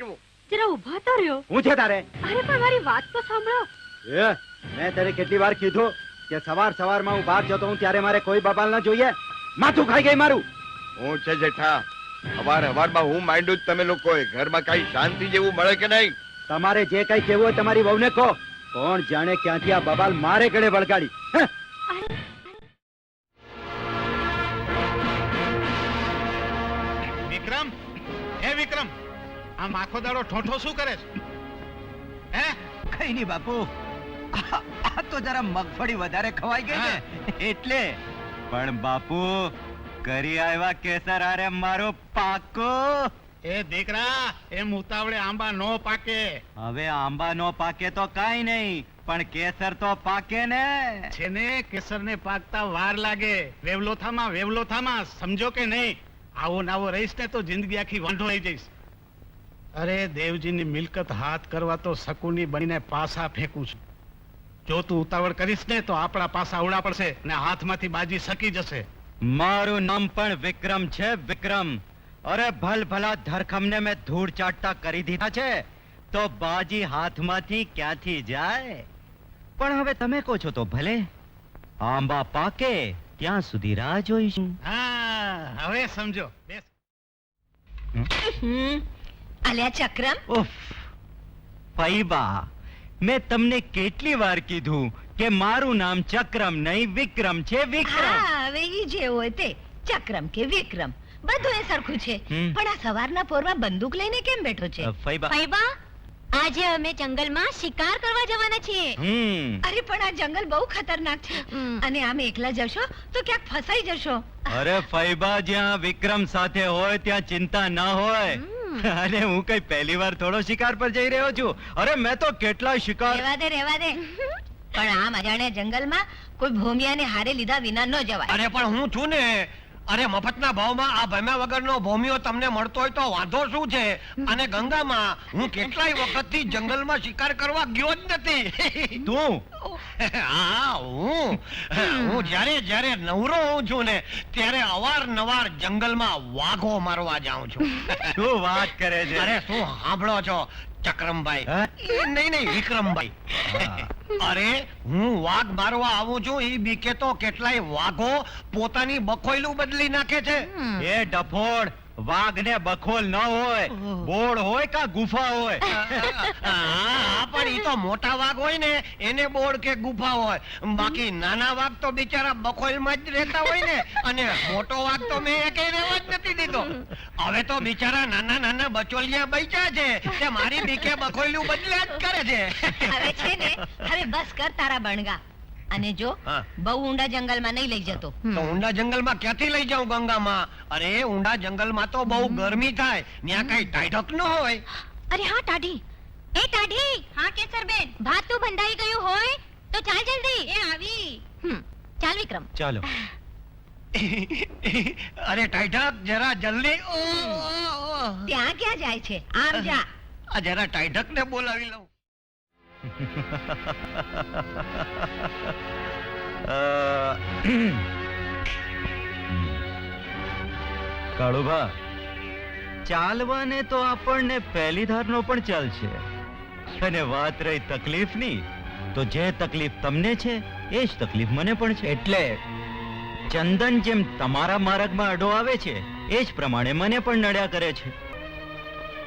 જરા ઊભા તો રહ્યો. હું છે તારે? અરે પણ મારી વાત તો સાંભળો. એ મેં તારે કેટલી વાર કીધું કે સવાર સવારમાં હું બહાર જતો હું ત્યારે મારે કોઈ બબાલ ના જોઈએ. માથું ખાઈ ગઈ મારું. હું છે જેઠા. અવાર અવારમાં હું માંડ્યું જ તમે લોકોએ. ઘરમાં કઈ શાંતિ જેવું મળે કે નહીં? તમારે જે કઈ કેવું હોય તમારી વહુને કહો. કોણ જાણે ક્યાંથી આ બબાલ મારે ગળે વળગાડી. આમ આખો દાડો ઠોઠો શું કરે છે? હે? કઈ નહીં બાપુ. આ તો જરા મગફળી વધારે ખવાઈ ગઈ ને એટલે. પણ બાપુ કરી આવ્યા કેસર આરે મારો પાકો. એ દીકરા એમ ઉતાવળે આંબા નો પાકે. હવે આંબા નો પાકે તો કાઈ નહીં પણ કેસર તો પાકે ને. છે ને કેસરને પાકતા વાર લાગે. વેવલોથામાં વેવલોથામાં સમજો કે નહીં? આવો નાવો રહીશ ને તો જિંદગી આખી વાંધો રહી જઈશ. અરે દેવજીની મિલકત હાથ કરવા તો શકુની બનીને પાસા ફેંકું છું. જો તું ઉતાવળ કરીશ ને તો આપણા પાસા ઉડા પડશે ને હાથમાંથી બાજી સકી જશે. મારું નામ પણ વિક્રમ છે વિક્રમ. અરે ભલ ભલા ધરખમને મેં ધૂળ ચાટતા કરી દીધા છે તો બાજી હાથમાંથી ક્યાંથી જાય? પણ હવે તમે કહો છો તો ભલે. આંબા પાકે ત્યાં સુધી રાહ જોઈશું. હા હવે સમજો. બેસ. હમ. અલ્યા ચક્રમ. ઉફ. ફૈબા મેં તમને કેટલી વાર કીધું કે મારું નામ ચક્રમ નહીં વિક્રમ છે વિક્રમ. હા હવે ઈ જે હોય તે. ચક્રમ કે વિક્રમ. બધું એ સરખું છે. હમ. પણ આ સવારના પોરમાં બંદૂક લઈને કેમ બેઠો છે? અ, ફૈબા ફૈબા આજે અમે જંગલમાં શિકાર કરવા જવાના છીએ. હમ. અરે પણ આ જંગલ બહુ ખતરનાક છે. હમ. અને આમ એકલા જશો તો ક્યાંક ફસાઈ જશો. અરે ફૈબા જ્યાં વિક્રમ સાથે હોય ત્યાં ચિંતા ના હોય. અને હું કઈ પહેલી વાર થોડો શિકાર પર જઈ રહ્યો છું. અરે મેં તો કેટલા શિકાર રહેવા દે રહેવા દે. પણ આમ અજાણ્યા જંગલમાં કોઈ ભૂમિયાને હારે લીધા વિના ન જવાય. અરે પણ હું છું ને. અરે મફતના ભાવમાં આ ભમ્યા વગરનો ભૂમિઓ તમને મળતો હોય તો વાંધો શું છે? અને ગંગામાં હું કેટલાય વખતથી જંગલમાં શિકાર કરવા ગયો જ નથી. તું? હા હું. હું જ્યારે જ્યારે નવરો હોઉં છું ને ત્યારે અવારનવાર જંગલમાં વાઘો મારવા જાઉં છું. શું વાત કરે છે? અરે શું સાંભળો છો? ચક્રમભાઈ. એ નહીં નહીં વિક્રમભાઈ. અરે હું વાઘ મારવા આવું છું એ બીકે તો કેટલાય વાઘો પોતાની બખોયલું બદલી નાખે છે. એ ડફોડ. વાઘ ને બખોલ ન હોય બોળ હોય કા ગુફા હોય? હા પણ ઈ તો મોટા વાઘ હોય ને એને બોળ કે ગુફા હોય. બાકી નાના વાઘ તો બિચારા બખોલમાં જ રહેતા હોય ને અને મોટો વાઘ તો મેં એકે રહેવા જ નથી દીધો. હવે તો બિચારા નાના નાના બચોલિયા બચ્યા છે તે મારી બીકે બખોલ્યું બદલ્યા જ કરે છે. હવે છે ને હવે બસ કર તારા બણગા. અને જો બહુ ઊંડા જંગલમાં નહીં લઈ જતો. તો ઊંડા જંગલમાં ક્યાંથી લઈ જાઉં ગંગામાં? અરે ઊંડા જંગલમાં તો બહુ ગરમી થાય. ત્યાં કઈ ટાઢક ન હોય. અરે હા ટાઢી. એ ટાઢી. હા કેસરબેન ભાત તો બંધાઈ ગયું હોય તો ચાલ જલ્દી. એ આવી. ચાલ વિક્રમ. ચાલો. અરે ટાઢક જરા જલ્દી. ત્યાં ક્યાં જાય છે? આમ જા. આ જરા ટાઢક ને બોલાવી લઉં. કાળુભા, ચાલવાને તો આપણને પહેલી ધારનો પણ ચાલશે અને વાત રહી તકલીફની, તો જે તકલીફ તમને છે, એ જ તકલીફ મને પણ છે. એટલે ચંદન જેમ તમારા માર્ગમાં અડો આવે છે, એ જ પ્રમાણે મને પણ નડ્યા કરે છે.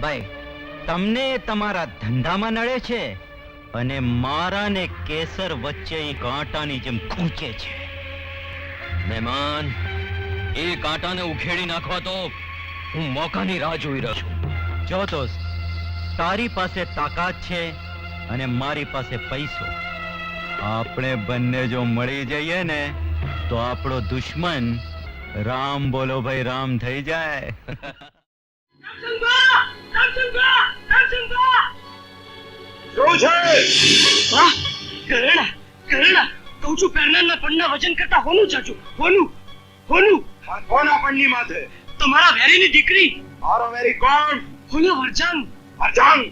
ભાઈ, તમને તમારા ધંધામાં નડે છે અને મારા ને કેસર વચ્ચે એ કાંટાની જેમ ખૂંચે છે. મહેમાન, એ કાંટાને ઉખેડી નાખવા તો હું મોકાની રાહ જોઈ રહ્યો છું. જો દોસ્ત તારી પાસે તાકાત છે અને મારી પાસે પૈસો. આપણે બંને જો મળી જઈએ ને, તો આપણો દુશ્મન રામ બોલો ભાઈ, રામ થઈ જાય. શું છે? વાહ કરેણા કરેણા. કહું છું પહેરનારના પણના વજન કરતા હોનું ચાચું હોનું હોનું. આ કોણ માથે? તો મારા વેરીની દીકરી. મારો મેરી કોણ? હોના વરજાંગ મરજાંગ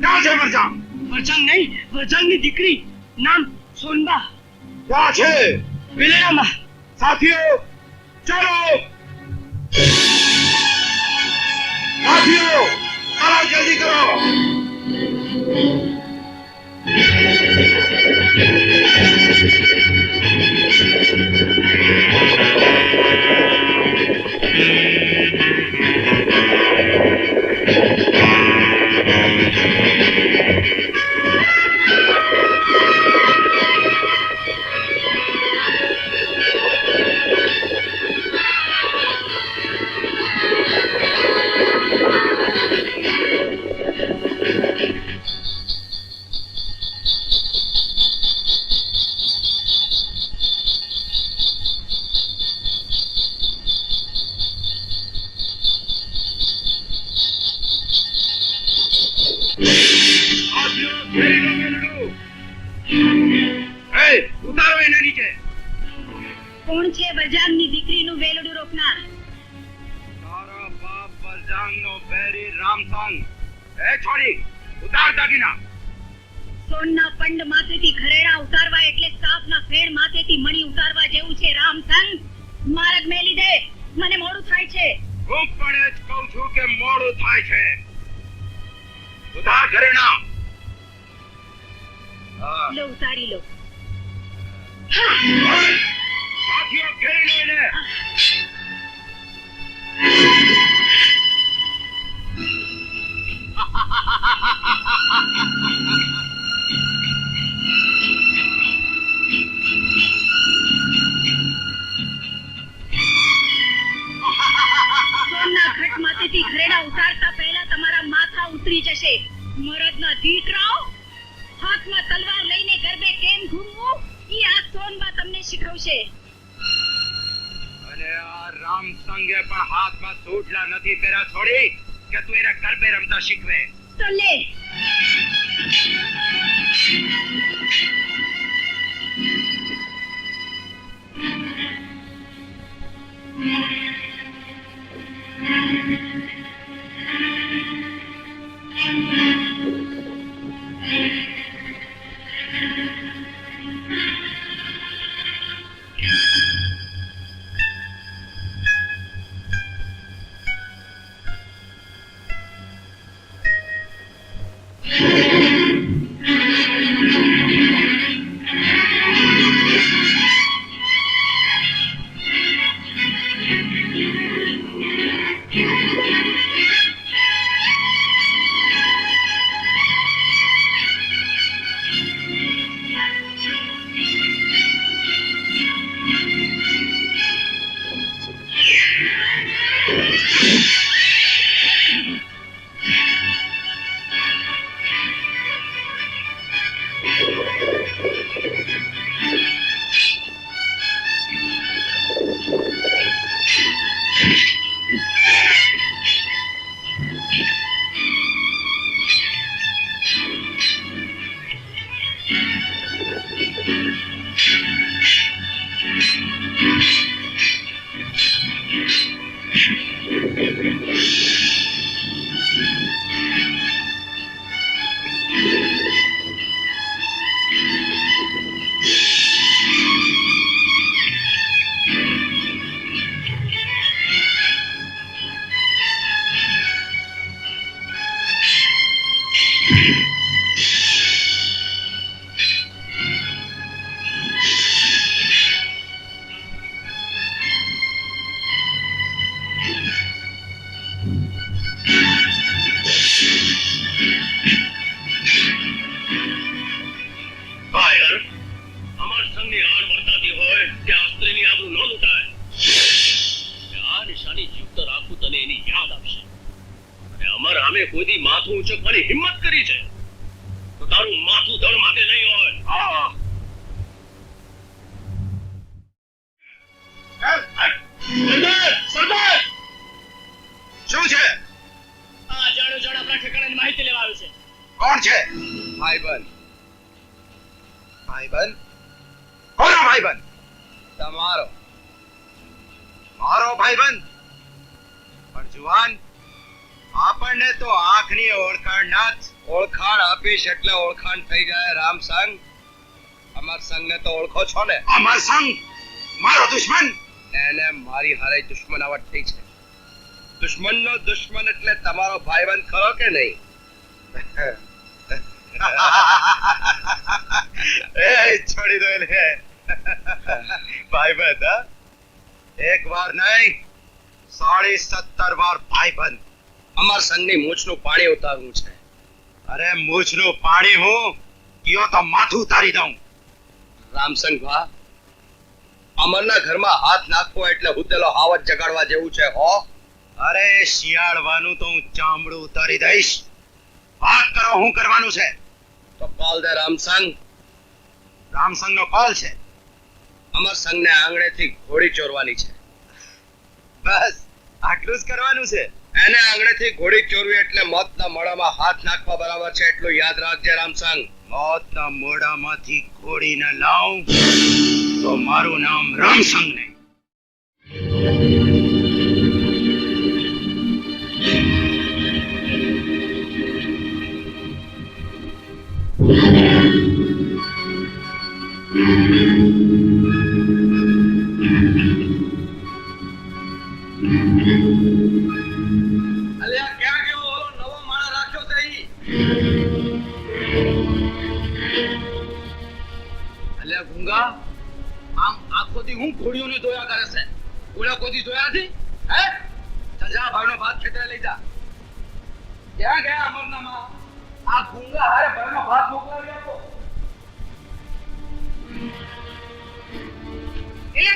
ક્યાં છે મરજાંગ વરજાંગ નહીં વરજાંગની દીકરી. નામ સોનબા. ક્યાં છે? વેલેરામાં. સાથીઓ ચલો. સાથીઓ ઉતાર જલ્દી કરો. Thank you. બલજાંગનો બેરી રામસંગ એ છોડી ઉતાર દાગીના સોનના પંડ માથેથી ઘરેણા ઉતારવા એટલે સાપના ફેર માથેથી મણી ઉતારવા જેવું છે રામસંગ મારગ મેલી દે મને મોડું થાય છે. હું પણ એ જ કહું છું કે મોડું થાય છે. ઉતાર ઘરેણા. લો ઉતારી લો. સાથીઓ ઘેરી લો આ રામસંગે પણ હાથમાં તૂટલા નથી પહેર્યા છોડી કે તું એના ગરબે રમતા શીખવે? તો માથું ઊંચકવાની હિંમત કરી છે તો તારું માથું ધડ માટે નહીં હોય. સરદાર શું છે? આ જાણો જાણ આપણા ઠેકાણાની માહિતી લેવા આવ્યો છે. કોણ છે? ભાઈ ભાઈબંધ? કોનો ભાઈબંધ? તમારો. મારો ભાઈબંધ? પણ જુવાન આપણને તો આંખની ઓળખાણ ના જ ઓળખાણ આપીશ એટલે ઓળખાણ થઈ જાય રામ સંગ. અમાર સંઘને તો ઓળખો છો ને? અમાર સંગ? મારો દુશ્મન? એને મારી હારે દુશ્મનાવટ થઈ છે. દુશ્મનનો દુશ્મન એટલે તમારો ભાઈબંધ ખરો કે નહીં? એ છોડી દો એને. ભાઈબંધ એક વાર નહીં સાડી સત્તર વાર ભાઈબંધ. અમર સંઘની મૂછનું પાણી ઉતારવું છે. અરે મૂછનું પાણી હું? કયો તો માથું ઉતારી દઉં. રામસંગ ભા અમરના ઘરમાં હાથ નાખવો એટલે હુતેલો હાવત જગાડવા જેવું છે હો? અરે શિયાળવાનું તો હું ચામડું ઉતારી દઈશ. વાત કરો હું કરવાનું છે? તો કોલ દે રામસંગ રામસંગ નો કોલ છે? અમર સંઘને આંગણેથી ઘોડી ચોરવાની છે. બસ આટલું જ કરવાનું છે. એને આંગણેથી ઘોડી ચોરવી એટલે મોતના મોડામાં હાથ નાખવા બરાબર છે, એટલું યાદ રાખજે રામસંગ. મોતના મોડામાંથી ઘોડી ન લાવ તો મારું નામ રામસંગ નહીં. અલ્યા અલ્યા ગુંગા આમ આખોથી હું ઘોડીઓને જોયા કરે છે? ઓલા કોદી જોયા નથી? હે? ચાલ જા ભાઈનો ભાત ખેતરે લઈ જા. ક્યાં ગયા અમરનામાં? આ ગુંગા હારે ભાઈનો ભાત મોકલાવી આપો.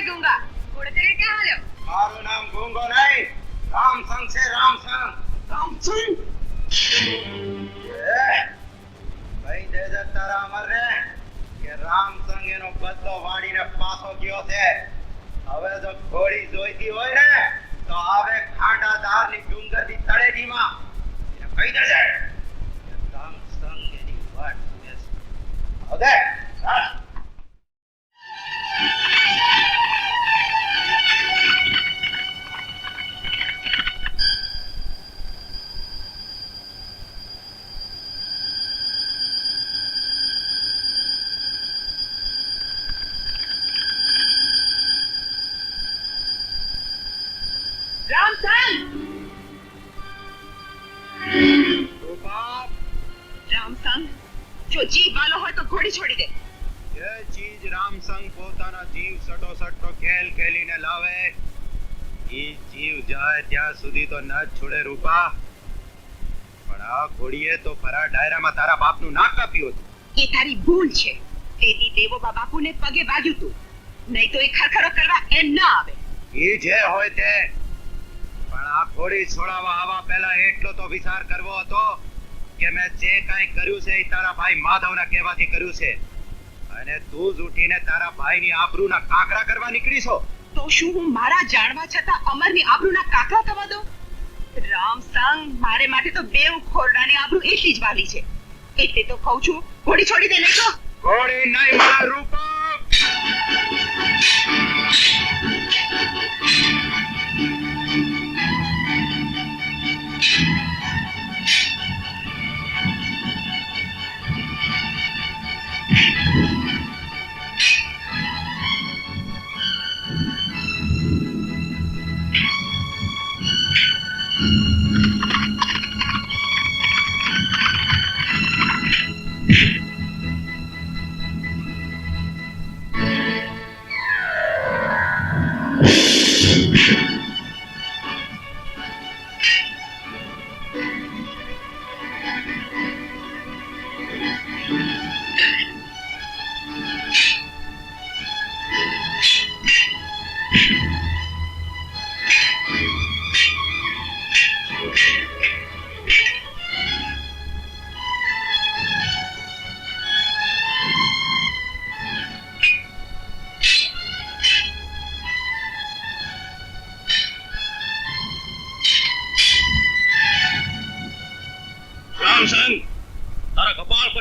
ગંગા ઘોડે ક્યાં હાલ્યો? મારું નામ ગુંગો નહીં. રામસંગ છે રામસંગ. રામસંગ? એ, દે દે તારા અમરને કે રામસંગ એનો બદલો વાળીને પાછો ગયો છે હવે જો ઘોડી જોઈતી હોય ને તો આવે ડુંગરથી તળેટીમાં માં કહી દેજે રામ રામસંગ એની વાત. હવે હોય તો ઘોડી છોડી દે. જે ચીજ રામસંગ પોતાનો જીવ સટો સટો ખેલ ખેલીને લાવે. ઈ જીવ જાય ત્યાં સુધી તો ન છોડે રૂપા. પણ આ ઘોડીએ તો ફરા ડાયરામાં તારા બાપનું નાક કાપ્યું હતું. એ તારી ભૂલ છે. તેથી દેવો બાપુને પગે વાગ્યું તું. નહીં તો એ ખરખરો કરવા એ ન આવે. એ જે હોય તે. પણ આ ઘોડી છોડાવવા આવવા પહેલા એટલો તો વિચાર કરવો હતો. કે મેં જે કાંઈ કર્યું છે એ તારા ભાઈ માધવના કહેવાથી કર્યું છે. અને તું જ ઉઠીને તારા ભાઈની આબરૂના કાકરા કરવા નીકળી છો તો શું હું મારા જાણવા છતાં અમરની આબરૂના કાકરા થવા દઉં? રામસંગ મારે માટે તો બેવ ખોરડાની આબરૂ એટલી જ વાલી છે. એટલે તો કહું છું ઘોડી છોડી દે નહીં તો ઘોડી નહીં મારા રૂપા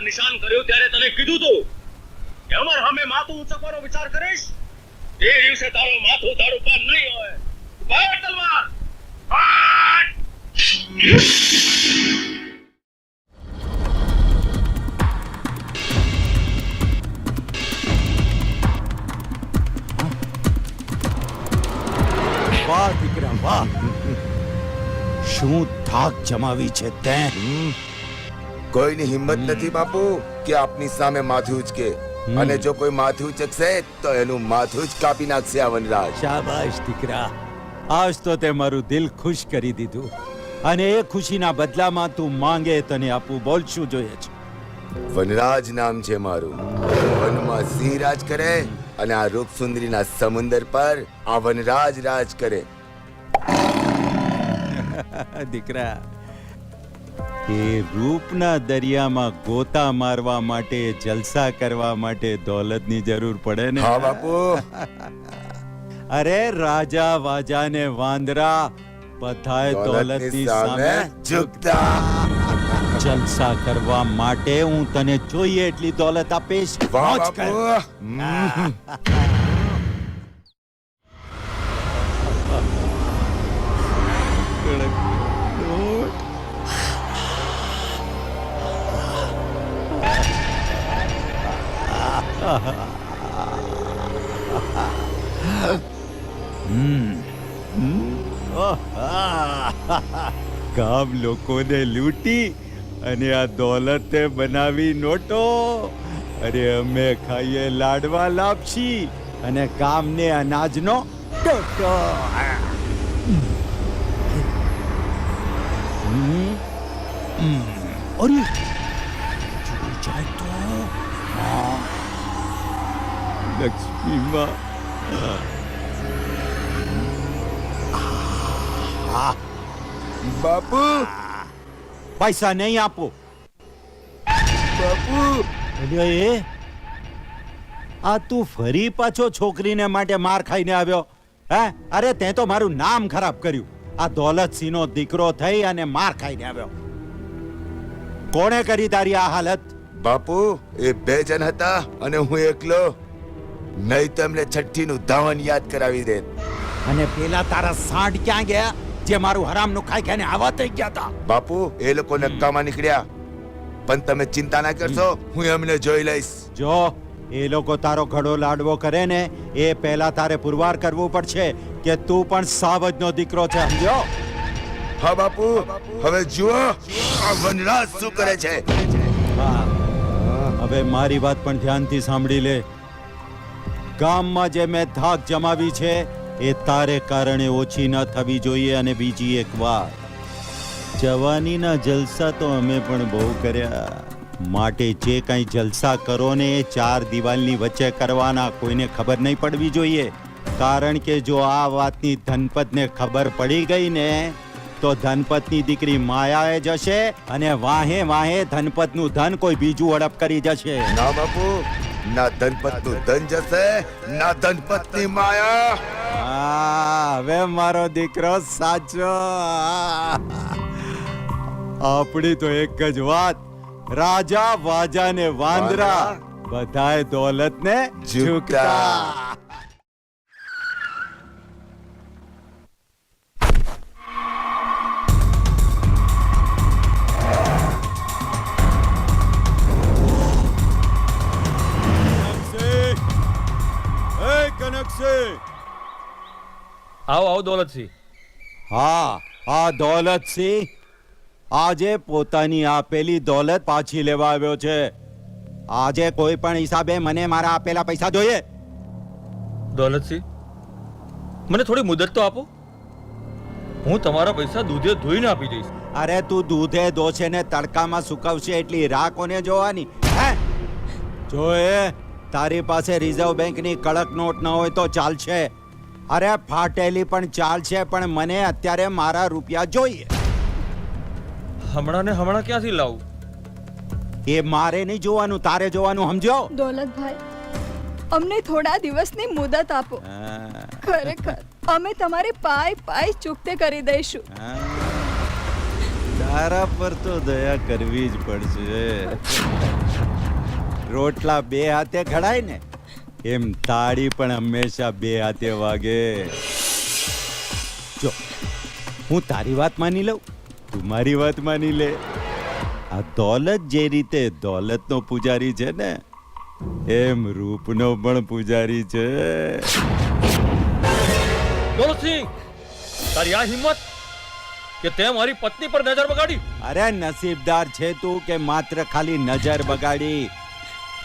નિશાન કર્યું ત્યારે તને કીધું તું કે અમર સામે માથું ઉંચકવાનો વિચાર કરીશ? એ દિવસે તારું માથું તારું પાન નહીં હોય. ભાઈ, તલવાર! વાહ વિક્રમ વાહ. શું ધાક જમાવી છે તે? કોઈની હિંમત નથી બાપુ કે આપની સામે માથું ઉચકે અને જો કોઈ માથું ઉચકશે તો એનું માથું જ કાપી નાખશે આ વનરાજ. શાબાશ દીકરા. આજ તો તે મારું દિલ ખુશ કરી દીધું. અને એ ખુશીના બદલામાં તું માંગે તને આપું બોલ શું જોઈએ છે. વનરાજ નામ છે મારું. વનમાં સિંહ રાજ કરે અને આ રૂપ સુંદરીના સમુંદર પર આ વનરાજ રાજ કરે. દીકરા એ રૂપના દરિયામાં ગોતા મારવા માટે જલસા કરવા માટે દોલતની જરૂર પડે ને? હા બાપુ. અરે રાજા વાજા ને વાંદરા બધાય દોલતની સામે ઝુકતા. જલસા કરવા માટે હું તને જોઈએ એટલી દોલત આપીશ. વાહ કર. ગામ લોકોને લૂંટી અને આ દોલતે બનાવી નોટો. અરે અમે ખાઈએ લાડવા લાપસી અને કામને અનાજનો. અરે જાય તો. હા. લક્ષ્મીમાં બાપુ પૈસા નહીં આપો બાપુ એ આ તું ફરી પાછો છોકરીને માટે માર ખાઈને આવ્યો. હે? અરે તે તો મારું નામ ખરાબ કર્યું. આ દોલતસિંહનો દીકરો થઈ અને માર ખાઈને આવ્યો. કોણે કરી તારી આ હાલત? બાપુ એ બે જણ હતા અને હું એકલો. નહીં તો એમને છઠ્ઠીનું ધાવન યાદ કરાવી દે. અને પેલા તારા સાંઠ ક્યાં ગયા? જે મારું હરામનું ખાઈ ખાઈને આવા થઈ ગયા હતા બાપુ એ લોકો નક્કામાં નીકળ્યા. પણ તમે ચિંતા ના કરશો હું એમને જોઈ લઈશ. જો એ લોકો તારો ઘડો લાડવો કરે ને એ પહેલા તારે પુરવાર કરવું પડશે કે તું પણ સાવજનો દીકરો છે સમજો હા બાપુ. હવે જુઓ આ વનરાજ શું કરે છે. હવે મારી વાત પણ ધ્યાનથી સાંભળી લે. ગામમાં જે મેં ધાક જમાવી છે, એ તારે કારણે ઓછી ન થવી જોઈએ અને બીજી એક વાત જવાનીના જલસા તો અમે પણ બહુ કર્યા. માટે જે કંઈ જલસા કરો ને એ ચાર દિવાલની વચ્ચે કરવાના કોઈને ખબર નહીં પડવી જોઈએ. કારણ કે જો આ વાતની ધનપતને ખબર પડી ગઈ ને, તો ધનપતની દીકરી માયાએ જશે અને વાહે વાહે ધનપતનું ધન કોઈ બીજું હડપ કરી જશે. ના બાપુ ના ધનપતનું ધન જશે ના ધનપતની માયા હવે મારો દીકરો સાચો. આપણી તો એક જ વાત. રાજા વાજા ને વાંદરા? બધાય દોલત ને ઝૂકતા. આવો આવો દોલતસિંહ. હા આ દોલતસિંહ આજે પોતાની આપેલી દોલત પાછી લેવા આવ્યો છે. આજે કોઈ પણ હિસાબે મને મારા આપેલા પૈસા જોઈએ. દોલતસિંહ મને થોડી મુદત તો આપો. હું તમારા પૈસા દૂધે ધોઈને આપી દઈશ. અરે તું દૂધે ધોશે ને તડકામાં સુકવશે એટલી રાહ કોને જોવાની? હે? જોએ તારી પાસે રિઝર્વ બેંકની કડક નોટ ન હોય તો ચાલશે. અરે ફાટેલી પણ ચાલશે પણ મને અત્યારે મારા રૂપિયા જોઈએ. હમણાં ને હમણાં ક્યાંથી લાવું? એ મારે નહીં જોવાનું તારે જોવાનું સમજો દોલતભાઈ અમને થોડા દિવસની મુદત આપો. ખરેખર અમે તમારી પાય પાય ચૂકતે કરી દઈશું. તારા પર તો દયા કરવી જ પડશે. રોટલા બે હાથે ઘડાય ને એમ તાળી પણ હંમેશા બે હાથે વાગે. જો હું તારી વાત માની લઉં તું મારી વાત માની લે. આ દોલત જે રીતે દોલતનો પૂજારી છે ને એમ રૂપનો પણ પૂજારી છે. દોલતસિંહ તારી આ હિંમત કે તે મારી પત્ની પર નજર બગાડી? અરે નસીબદાર છે તું કે માત્ર ખાલી નજર બગાડી.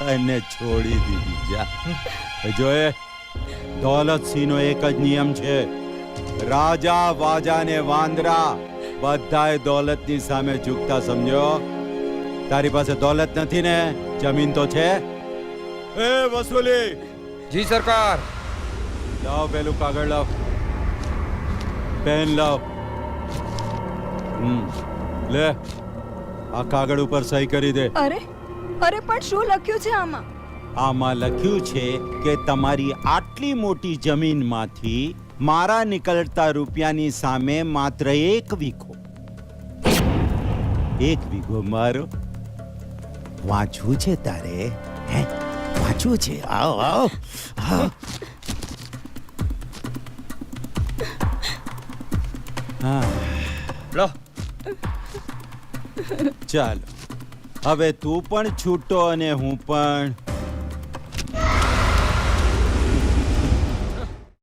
અને છોડી દીધી. જા. જોએ દોલતસિંહનો એક જ નિયમ છે. રાજા વાજા ને વાંદરા બધાય દોલતની સામે ઝૂકતા સમજો. તારી પાસે દોલત નથી ને? જમીન તો છે? એ વસૂલી! જી સરકાર. લાવ પેલું કાગળ લાવ. પેન લાવ. હમ. લે આ કાગળ ઉપર સહી કરી દે. અરે અરે પણ શું લખ્યું છે આમાં? આમાં લખ્યું છે કે તમારી આટલી મોટી જમીનમાંથી મારા નીકળતા રૂપિયાની સામે માત્ર એક વીઘો. એક વીઘો મારો. વાંચવું છે તારે? હે? વાંચવું છે? આવો. આવો. હા. લો. ચાલો. હવે તું પણ છૂટો અને હું પણ.